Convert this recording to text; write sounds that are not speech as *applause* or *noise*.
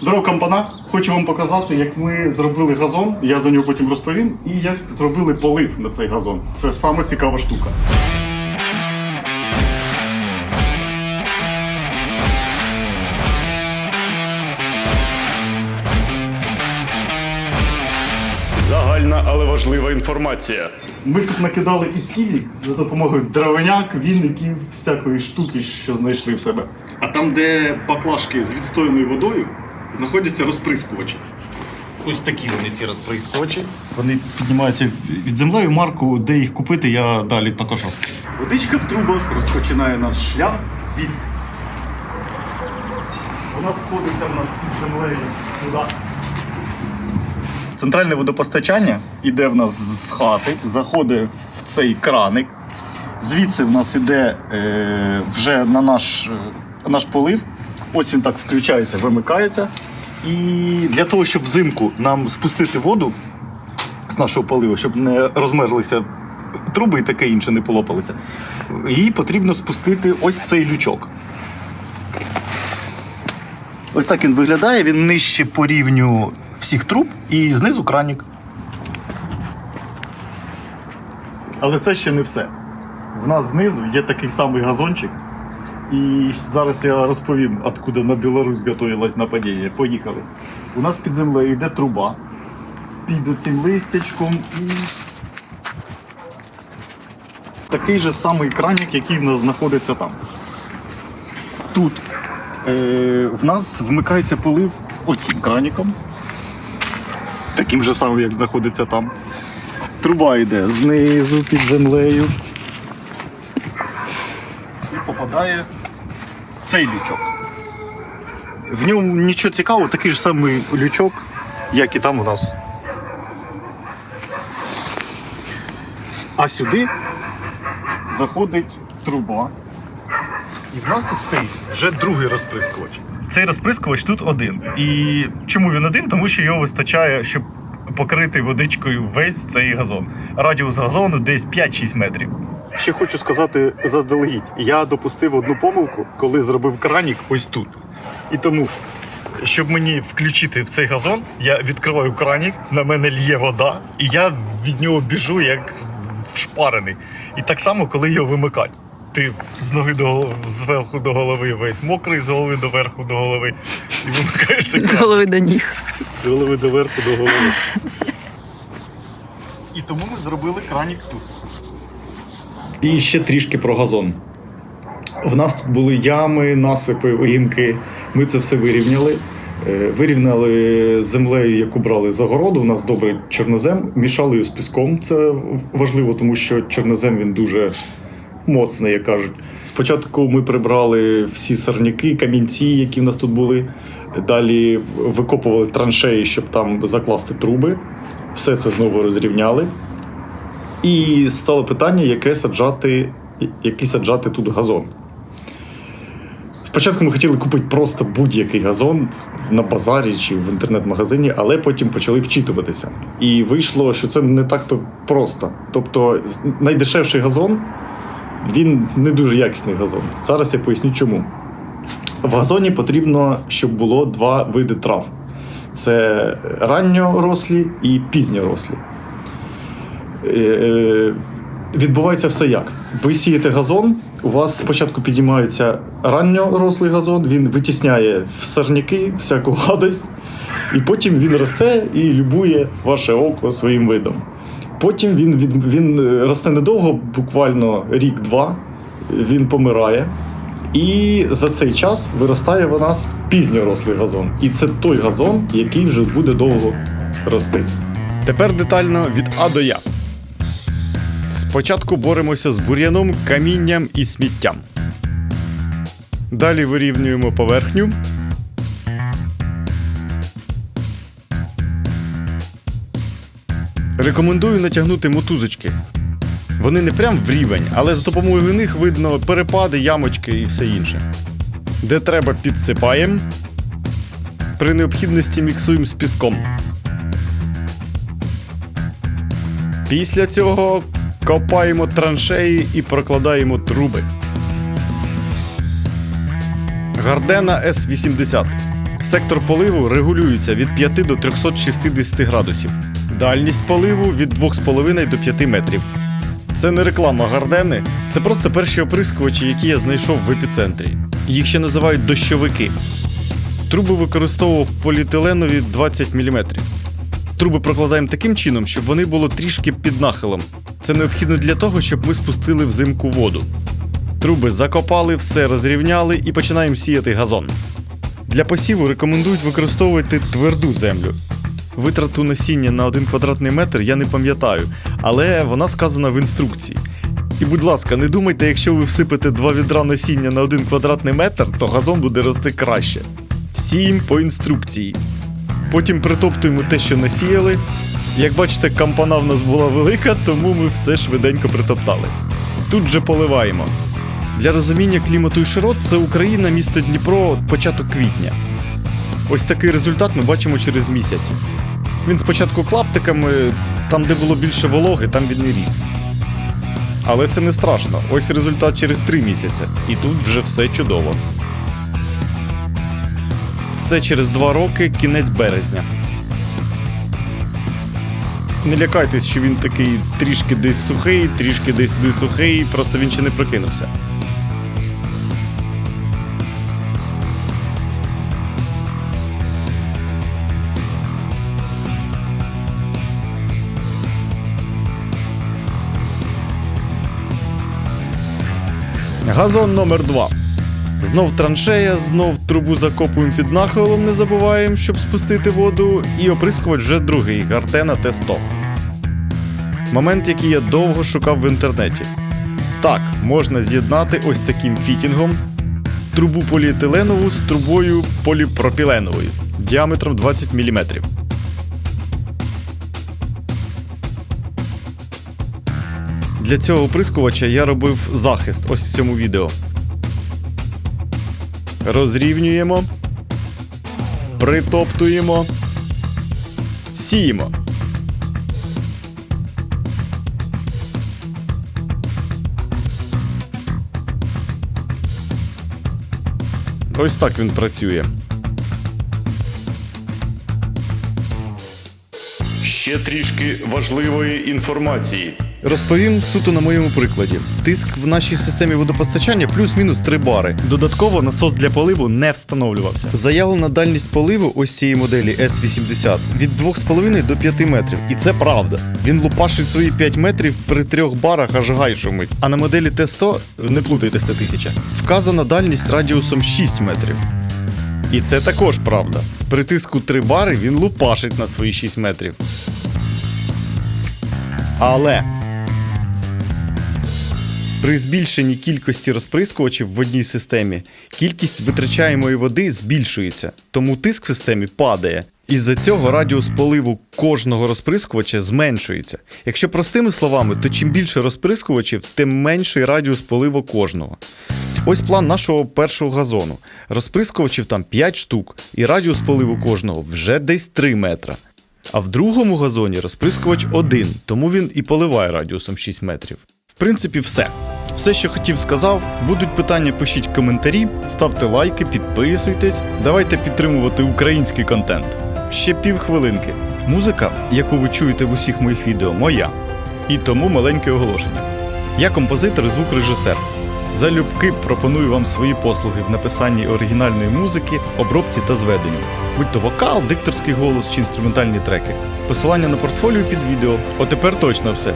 Здорово, компана! Хочу вам показати, як ми зробили газон. Я за нього потім розповім, і як зробили полив на цей газон. Це саме цікава штука. Загальна, але важлива інформація. Ми тут накидали ескізик за допомогою дровиняк, вінників, всякої штуки, що знайшли в себе. А там, де баклажки з відстояною водою, знаходяться розприскувачі. Ось такі вони ці розприскувачі. Вони піднімаються від землею. Марку, де їх купити, я далі також розповім. Водичка в трубах розпочинає наш шлях звідси. Вона сходиться в нас під землею сюди. Центральне водопостачання йде в нас з хати, заходить в цей краник. Звідси в нас йде е, вже на наш, е, наш полив. Ось він так включається, вимикається. І для того, щоб взимку нам спустити воду з нашого поливу, щоб не розмерлися труби і таке інше не полопалися, її потрібно спустити ось цей лючок. Ось так він виглядає, він нижче по рівню всіх труб і знизу кранік. Але це ще не все. В нас знизу є такий самий газончик. І зараз я розповім, откуда на Білорусь готувалось нападіння. Поїхали. У нас під землею йде труба. Під цим листячком і. Такий же самий кранік, який в нас знаходиться там. Тут е, в нас вмикається полив оцім краніком. Таким же самим, як знаходиться там. Труба йде знизу під землею. І попадає цей лючок. В ньому нічого цікавого, такий ж самий лючок, як і там у нас. А сюди заходить труба. І в нас тут стоїть вже другий розприскувач. Цей розприскувач тут один. І чому він один? Тому що його вистачає, щоб покрити водичкою весь цей газон. Радіус газону десь 5-6 метрів. Ще хочу сказати заздалегідь. Я допустив одну помилку, коли зробив кранік ось тут. І тому, щоб мені включити в цей газон, я відкриваю кранік, на мене лє вода, і я від нього біжу як шпарений. І так само, коли його вимикати. Ти з ноги до голови, зверху до голови весь мокрий, з голови до верху до голови. І вимикаєш цей З голови до ніг. З голови до верху до голови. *laughs* І тому ми зробили кранік тут. І ще трішки про газон. В нас тут були ями, насипи, огінки. Ми це все вирівняли. Е, Вирівняли землею, яку брали з огороду. У нас добрий чорнозем. Мішали його з піском. Це важливо, тому що чорнозем він дуже моцний, як кажуть. Спочатку ми прибрали всі сорняки, камінці, які в нас тут були. Далі викопували траншеї, щоб там закласти труби. Все це знову розрівняли. І стало питання, яке саджати, який саджати тут газон. Спочатку ми хотіли купити просто будь-який газон на базарі чи в інтернет-магазині, але потім почали вчитуватися. І вийшло, що це не так-то просто. Тобто, найдешевший газон він не дуже якісний газон. Зараз я поясню чому. В газоні потрібно, щоб було два види трав: це ранньорослі і пізньорослі. Е, е, Відбувається все як. Ви сієте газон, у вас спочатку підіймається ранньорослий газон, він витісняє в сорняки, всяку *laughs* гадость, і потім він росте і любує ваше око своїм видом. Потім він, від, він е, росте недовго, буквально рік-два, він помирає. І за цей час виростає в нас пізньорослий газон. І це той газон, який вже буде довго рости. Тепер детально від А до Я. Спочатку боремося з бур'яном, камінням і сміттям. Далі вирівнюємо поверхню. Рекомендую натягнути мотузочки. Вони не прям в рівень, але з допомогою них видно перепади, ямочки і все інше. Де треба, підсипаємо. При необхідності міксуємо з піском. Після цього копаємо траншеї і прокладаємо труби. Гардена С-80. Сектор поливу регулюється від 5 до 360 градусів. Дальність поливу від 2,5 до 5 метрів. Це не реклама Гардени, це просто перші оприскувачі, які я знайшов в епіцентрі. Їх ще називають дощовики. Труби використовував поліетиленові 20 мм. Труби прокладаємо таким чином, щоб вони були трішки під нахилом. Це необхідно для того, щоб ми спустили взимку воду. Труби закопали, все розрівняли і починаємо сіяти газон. Для посіву рекомендують використовувати тверду землю. Витрату насіння на 1 квадратний метр я не пам'ятаю, але вона сказана в інструкції. І будь ласка, не думайте, якщо ви всипете два відра насіння на 1 квадратний метр, то газон буде рости краще. Сіємо по інструкції. Потім притоптуємо те, що насіяли. Як бачите, кампана в нас була велика, тому ми все швиденько притоптали. Тут же поливаємо. Для розуміння клімату і широт це Україна, місто Дніпро, початок квітня. Ось такий результат ми бачимо через місяць. Він спочатку клаптиками, там, де було більше вологи, там він не ріс. Але це не страшно. Ось результат через три місяці. І тут вже все чудово. Це через два роки, кінець березня. Не лякайтесь, що він такий трішки десь сухий, трішки десь не сухий, просто він ще не прокинувся. Газон номер 2 Знов траншея, знов трубу закопуємо під нахилом, не забуваємо, щоб спустити воду, і оприскувач вже другий Гартена Т100. Момент, який я довго шукав в інтернеті. Так, можна з'єднати ось таким фітінгом трубу поліетиленову з трубою поліпропіленовою діаметром 20 мм. Для цього оприскувача я робив захист ось в цьому відео. Розрівнюємо. Притоптуємо. Сіємо. Ось так він працює. Ще трішки важливої інформації. Розповім суто на моєму прикладі. Тиск в нашій системі водопостачання плюс-мінус 3 бари. Додатково насос для поливу не встановлювався. Заявлена дальність поливу ось цієї моделі S80 від 2,5 до 5 метрів. І це правда. Він лупашить свої 5 метрів при 3 барах аж гай шумить. А на моделі Т100, не плутайте 100 тисяча, вказана дальність радіусом 6 метрів. І це також правда. При тиску 3 бари він лупашить на свої 6 метрів. Але при збільшенні кількості розприскувачів в одній системі кількість витрачаємої води збільшується, тому тиск в системі падає. Із-за цього радіус поливу кожного розприскувача зменшується. Якщо простими словами, то чим більше розприскувачів, тим менший радіус поливу кожного. Ось план нашого першого газону. Розприскувачів там 5 штук, і радіус поливу кожного вже десь 3 метра. А в другому газоні розприскувач один, тому він і поливає радіусом 6 метрів. В принципі, все. Все, що хотів, сказав. Будуть питання, пишіть коментарі, ставте лайки, підписуйтесь. Давайте підтримувати український контент. Ще півхвилинки. Музика, яку ви чуєте в усіх моїх відео, моя. І тому маленьке оголошення. Я композитор і звукорежисер. Залюбки пропоную вам свої послуги в написанні оригінальної музики, обробці та зведенню, будь то вокал, дикторський голос чи інструментальні треки. Посилання на портфоліо під відео. Отепер точно все.